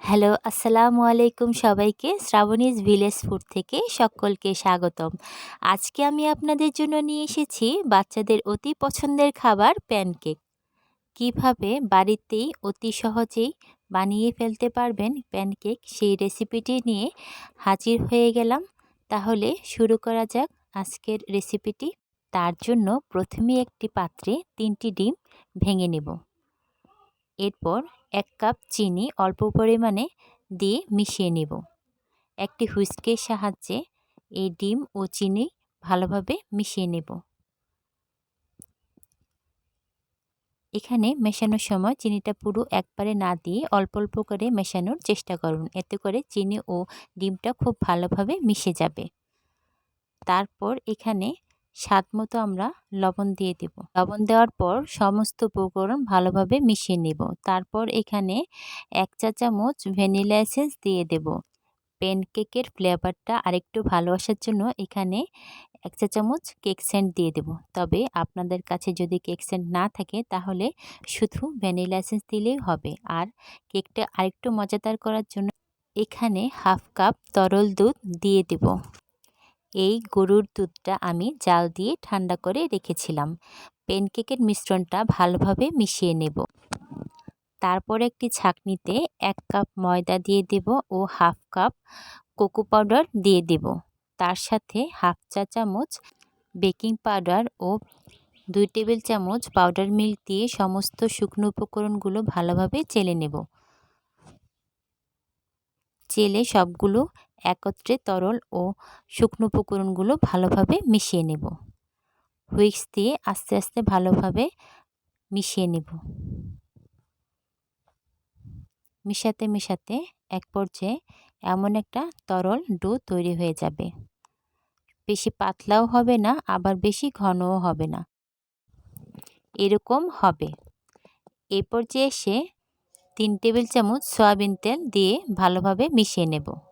Hello, আসসালামু আলাইকুম সবাইকে। শ্রাবণীজ ভিলেজ ফুড থেকে সকলকে স্বাগতম। আজকে আমি আপনাদের জন্য নিয়ে এসেছি বাচ্চাদের অতি পছন্দের খাবার প্যানকেক। কীভাবে বাড়িতেই অতি সহজেই বানিয়ে ফেলতে পারবেন প্যানকেক, সেই রেসিপিটি নিয়ে হাজির হয়ে গেলাম। তাহলে শুরু করা যাক আজকের রেসিপিটি। তার জন্য প্রথমে একটি পাত্রে তিনটি ডিম ভেঙে নেব। এরপর এক কাপ চিনি অল্প পরিমাণে দিয়ে মিশিয়ে নেব। একটি হুইস্কের সাহায্যে এই ডিম ও চিনি ভালোভাবে মিশিয়ে নেব। এখানে মেশানোর সময় চিনিটা পুরো একবারে না দিয়ে অল্প অল্প করে মেশানোর চেষ্টা করুন। এতে করে চিনি ও ডিমটা খুব ভালোভাবে মিশে যাবে। তারপর এখানে স্বাদ মতো আমরা লবণ দিয়ে দেব। লবণ দেওয়ার পর সমস্ত উপকরণ ভালোভাবে মিশিয়ে নেব। তারপর এখানে এক চা চামচ ভ্যানিলা এসেন্স দিয়ে দেব। প্যানকেকের ফ্লেভারটা আরেকটু ভালো আসার জন্য এখানে এক চা চামচ কেক সেন্ট দিয়ে দেব। তবে আপনাদের কাছে যদি কেক সেন্ট না থাকে তাহলে শুধু ভ্যানিলা এসেন্স দিলেই হবে। আর কেকটা আরেকটু মজাদার করার জন্য এখানে হাফ কাপ তরল দুধ দিয়ে দেব। এই গরুর দুধটা আমি জাল দিয়ে ঠান্ডা করে রেখেছিলাম। প্যানকেকের মিশ্রণটা ভালোভাবে মিশিয়ে নেব। তারপর একটি ছাকনিতে এক কাপ ময়দা দিয়ে দেব ও হাফ কাপ কোকো পাউডার দিয়ে দেব। তার সাথে হাফ চা চামচ বেকিং পাউডার ও দুই টেবিল চামচ পাউডার মিল্ক দিয়ে সমস্ত শুকনো উপকরণগুলো ভালোভাবে চেলে নেব। চেলে সবগুলো একত্রে তরল ও শুকনো উপকরণগুলো ভালোভাবে মিশিয়ে নেব। হুইক্স দিয়ে আস্তে আস্তে ভালোভাবে মিশিয়ে নেব। মিশাতে মিশাতে এক পর্যায়ে এমন একটা তরল ডো তৈরি হয়ে যাবে। বেশি পাতলাও হবে না, আবার বেশি ঘনও হবে না। এরকম হবে। এ পর্যায়ে এসে তিন টেবিল চামচ সয়াবিন তেল দিয়ে ভালোভাবে মিশিয়ে নেব।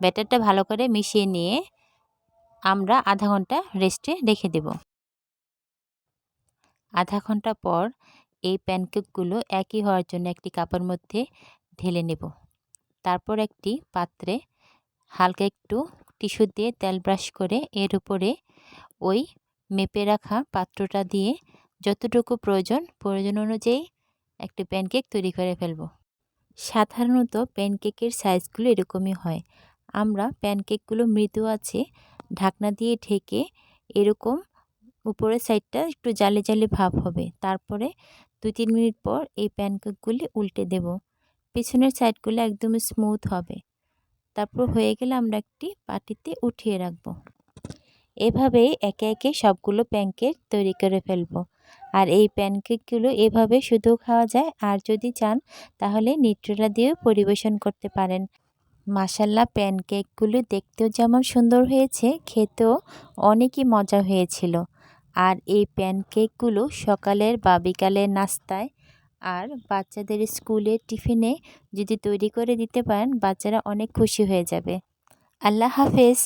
ব্যাটারটা ভালো করে মিশিয়ে নিয়ে আমরা আধা ঘণ্টা রেস্টে রেখে দেব। আধা ঘণ্টা পর এই প্যানকেকগুলো একই হওয়ার জন্য একটি কাপের মধ্যে ঢেলে নেব। তারপর একটি পাত্রে হালকা একটু টিস্যু দিয়ে তেল ব্রাশ করে এর উপরে ওই মেপে রাখা পাত্রটা দিয়ে যতটুকু প্রয়োজন প্রয়োজন অনুযায়ী একটি প্যানকেক তৈরি করে ফেলব। সাধারণত প্যানকেকের সাইজগুলো এরকমই হয়। আমরা প্যানকেকগুলো মৃদু আছে, ঢাকনা দিয়ে ঢেকে এরকম উপরের সাইডটা একটু জালে জালে ভাব হবে। তারপরে দুই তিন মিনিট পর এই প্যানকেকগুলি উল্টে দেব। পিছনের সাইডগুলো একদম স্মুথ হবে। তারপর হয়ে গেলে আমরা একটি পাটিতে উঠিয়ে রাখব। এভাবেই একে একে সবগুলো প্যানকেক তৈরি করে ফেলব। আর এই প্যানকেকগুলো এভাবে শুধু খাওয়া যায়, আর যদি চান তাহলে নিট্রোলা দিয়েও পরিবেশন করতে পারেন। মাসাল্লা প্যানকেকগুলো দেখতেও যেমন সুন্দর হয়েছে, খেতেও অনেকই মজা হয়েছিল। আর এই প্যানকেকগুলো সকালের বা বিকালের নাস্তায় আর বাচ্চাদের স্কুলে টিফিনে যদি তৈরি করে দিতে পারেন, বাচ্চারা অনেক খুশি হয়ে যাবে। আল্লাহ হাফেজ।